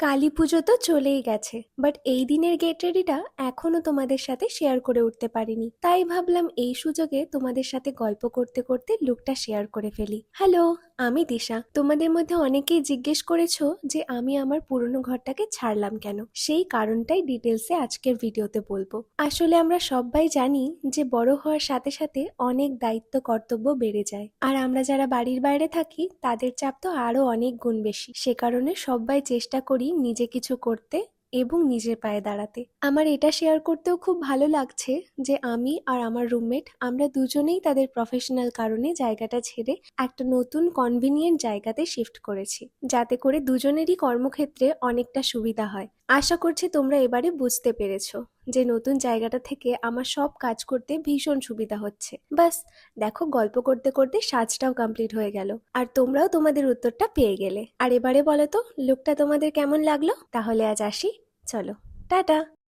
কালী পুজো তো চলেই গেছে বাট এই দিনের গেট রেডিটা এখনও তোমাদের সাথে শেয়ার করে উঠতে পারিনি। তাই ভাবলাম এই সুযোগে তোমাদের সাথে গল্প করতে করতে লুকটা শেয়ার করে ফেলি। হ্যালো আমি দিশা। তোমাদের মধ্যে অনেকেই জিজ্ঞেস করেছ যে আমি আমার পুরনো ঘরটাকে ছাড়লাম কেন? সেই কারণটাই ডিটেলসে আজকের ভিডিওতে বলব। আসলে আমরা সবাই জানি যে বড় হওয়ার সাথে সাথে অনেক দায়িত্ব, কর্তব্য বেড়ে যায়। আর আমরা যারা বাড়ির বাইরে থাকি, তাদের চাপ তো আরও অনেক গুণ বেশি। সে কারণে সবাই চেষ্টা করি নিজে কিছু করতে এবং নিজের পায়ে দাঁড়াতে। আমার এটা শেয়ার করতেও খুব ভালো লাগছে যে আমি আর আমার রুমমেট আমরা দুজনেই তাদের প্রফেশনাল কারণে জায়গাটা ছেড়ে একটা নতুন কনভিনিয়েন্ট জায়গাতে শিফট করেছি। যাতে করে দুজনেরই কর্মক্ষেত্রে অনেকটা সুবিধা হয়। আশা করছি তোমরা এবারে বুঝতে পেরেছ যে নতুন জায়গাটা থেকে আমার সব কাজ করতে ভীষণ সুবিধা হচ্ছে। বাস, দেখো গল্প করতে করতে সাজটাও কমপ্লিট হয়ে গেল। আর তোমরাও তোমাদের উত্তরটা পেয়ে গেলে। আর এবারে বলো তো লুকটা তোমাদের কেমন লাগল? তাহলে আজ আসি। চলো, টাটা!